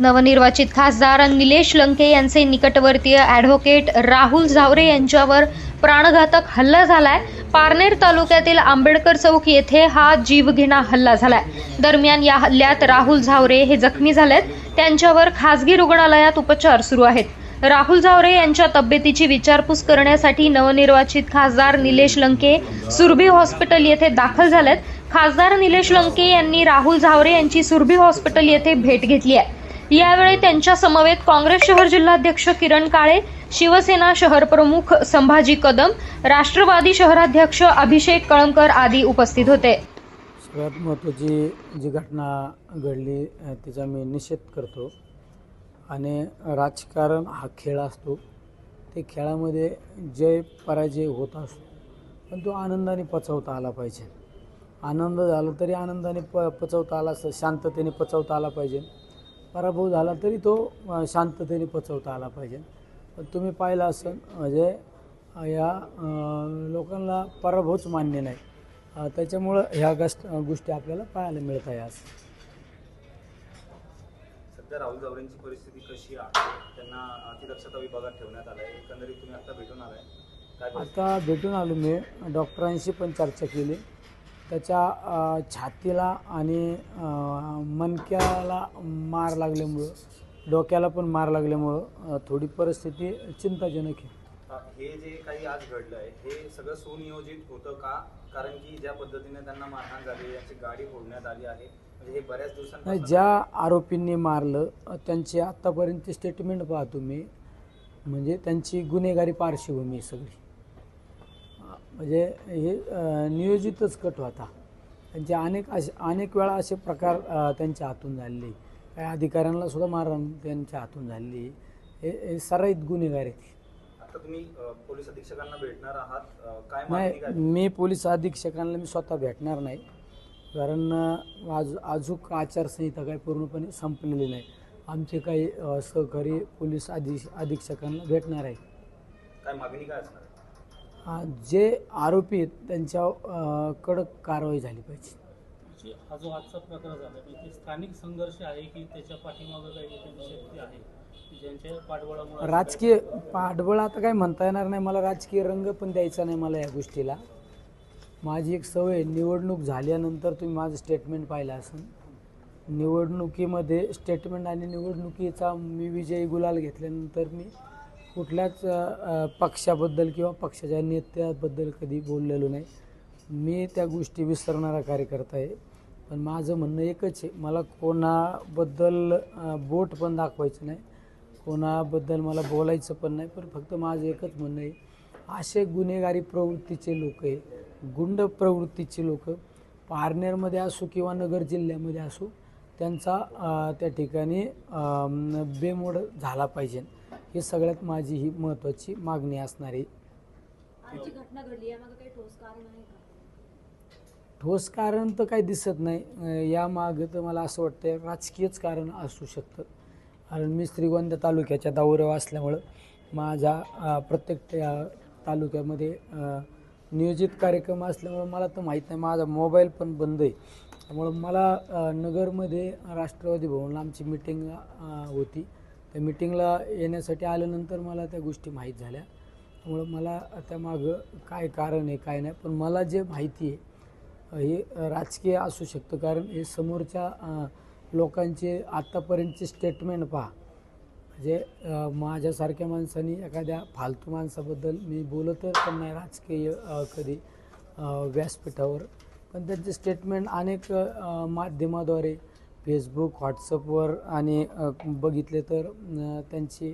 नवनिर्वाचित खासदार निलेश लंके यांचे निकटवर्तीय ॲडव्होकेट राहुल झावरे यांच्यावर प्राणघातक हल्ला झालाय. पारनेर तालुक्यातील आंबेडकर चौक येथे हा जीवघेणा हल्ला झालाय. दरम्यान या हल्ल्यात राहुल झावरे हे जखमी झालेत. त्यांच्यावर खासगी रुग्णालयात उपचार सुरू आहेत. राहुल झावरे यांच्या तब्येतीची विचारपूस करण्यासाठी नवनिर्वाचित खासदार निलेश लंके सुरभी हॉस्पिटल येथे दाखल झालेत. खासदार निलेश लंके यांनी राहुल झावरे यांची सुरभी हॉस्पिटल येथे भेट घेतली आहे. यावेळी त्यांच्या समवेत काँग्रेस शहर जिल्हाध्यक्ष किरण काळे शिवसेना शहर प्रमुख संभाजी कदम राष्ट्रवादी शहराध्यक्ष अभिषेक कळमकर आदी उपस्थित होते. सगळ्यात महत्त्वाची जी घटना घडली तिचा मी निषेध करतो. आणि राजकारण हा खेळ असतो. ते खेळामध्ये जय पराजय होत असतो पण तो आनंदाने पचवता आला पाहिजे. आनंद झाला तरी आनंदाने प पचवता आला असं शांततेने पचवता आला पाहिजे. पराभव झाला तरी तो शांततेने पचवता आला पाहिजे. पण तुम्ही पाहिलं असं म्हणजे या लोकांना पराभवच मान्य नाही. त्याच्यामुळं ह्या गस्ट गोष्टी आपल्याला पाहायला मिळत आहे आज. सध्या राहुल जावरेंची परिस्थिती कशी आहे? त्यांना अतिदक्षता विभागात ठेवण्यात आलं आहे एकंदरीत तुम्ही आता भेटून आलाय? आता भेटून आलो मी. डॉक्टरांशी पण चर्चा केली. त्याच्या छातीला आणि अ, मणक्याला मार लागल्यामुळं डोक्याला पण मार लागल्यामुळं थोडी परिस्थिती चिंताजनक आहे. हे जे काही आज घडलं आहे हे सगळं सुनियोजित होतं का? कारण की ज्या पद्धतीने त्यांना मारहाण झाली यांची गाडी फोडण्यात आली आहे म्हणजे हे बऱ्याच नाही दिवसांपासून ज्या आरोपींनी मारलं त्यांची आत्तापर्यंतची स्टेटमेंट पाहतो मी म्हणजे त्यांची गुन्हेगारी पार्श्वभूमी सगळी. म्हणजे हे नियोजितच कट होता. त्यांचे अनेक असे अनेक वेळा असे प्रकार त्यांच्या हातून झालेले. काही अधिकाऱ्यांना सुद्धा मारहाण त्यांच्या हातून झालेली. हे सराईत गुन्हेगार आहेत. आता तुम्ही अ, पोलीस अधीक्षकांना भेटणार आहात. अ, काय मागणी नाही मी पोलीस अधीक्षकांना मी स्वतः भेटणार नाही. कारण आज अजूक आचारसंहिता काही पूर्णपणे संपलेली नाही. आमचे काही सहकारी पोलीस अधि अधीक्षकांना भेटणार आहे. काय मागणी काय असणार? जे आरोपी आहेत त्यांच्यावर अ, कडक कारवाई झाली पाहिजे. जे हा जो आजचा प्रकार झाला म्हणजे स्थानिक संघर्ष आहे की त्याच्या पाठीमागं काही एखादी शक्ती आहे की ज्यांच्या पाठबळामुळे असं राजकीय पाठबळ आता काही म्हणता येणार नाही. मला राजकीय रंग पण द्यायचा नाही मला या गोष्टीला. माझी एक सवय निवडणूक झाल्यानंतर तुम्ही माझं स्टेटमेंट पाहिलं असेल. निवडणुकीमध्ये स्टेटमेंट आणि निवडणुकीचा मी विजयी गुलाल घेतल्यानंतर मी कुठल्याच पक्षाबद्दल किंवा पक्षाच्या नेत्याबद्दल कधी बोललेलो नाही. मी त्या गोष्टी विसरणारा कार्यकर्ता आहे. पण माझं म्हणणं एकच आहे मला कोणाबद्दल बोट पण दाखवायचं नाही. कोणाबद्दल मला बोलायचं पण नाही. पण फक्त माझं एकच म्हणणं आहे असे गुन्हेगारी प्रवृत्तीचे लोक आहे गुंड प्रवृत्तीचे लोक पारनेरमध्ये असो किंवा नगर जिल्ह्यामध्ये असो त्यांचा त्या ठिकाणी बेमोड झाला पाहिजे. ही सगळ्यात माझी ही महत्त्वाची मागणी असणार. ठोस कारण तर काही दिसत नाही. अं, यामागं तर मला असं वाटतं राजकीयच कारण असू शकतं. कारण मी श्रीगोंदा तालुक्याच्या दौऱ्यावर असल्यामुळं माझ्या प्रत्येक त्या तालुक्यामध्ये नियोजित कार्यक्रम असल्यामुळं मला तर माहीत नाही. माझा मोबाईल पण बंद आहे. त्यामुळं मला नगरमध्ये राष्ट्रवादी भवनला आमची मिटिंग होती. त्या मिटिंगला येण्यासाठी आल्यानंतर मला त्या गोष्टी माहीत झाल्या. त्यामुळं मला त्यामागं काय कारण आहे काय नाही पण मला जे माहिती आहे हे राजकीय असू शकतं. कारण हे समोरच्या लोकांचे आत्तापर्यंतचे स्टेटमेंट पहा. म्हणजे माझ्यासारख्या माणसानी एखाद्या फालतू माणसाबद्दल मी बोलतच पण नाही राजकीय कधी व्यासपीठावर. पण त्यांचे स्टेटमेंट अनेक माध्यमाद्वारे फेसबुक व्हॉट्सअपवर आणि बघितले तर त्यांची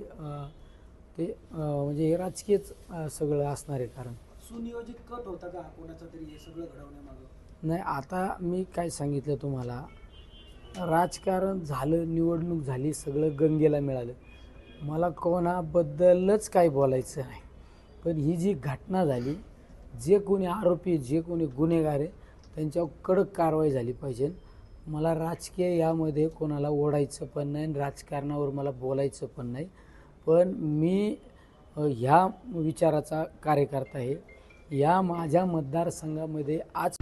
ते म्हणजे हे राजकीयच सगळं असणार आहे कारण. सुनियोजित कट होता का? कोणाचा तरी हे सगळं घडवण्यामागं? नाही आता मी काय सांगितलं तुम्हाला राजकारण झालं निवडणूक झाली सगळं गंगेला मिळालं. मला कोणाबद्दलच काही बोलायचं नाही. पण ही जी घटना झाली जे कोणी आरोपी जे कोणी गुन्हेगार आहे त्यांच्यावर कडक कारवाई झाली पाहिजे. मला राजकीय यामध्ये कोणाला ओढायचं पण नाही आणि राजकारणावर मला बोलायचं पण नाही. पण मी ह्या विचाराचा कार्यकर्ता आहे. या माझ्या मतदारसंघामध्ये आज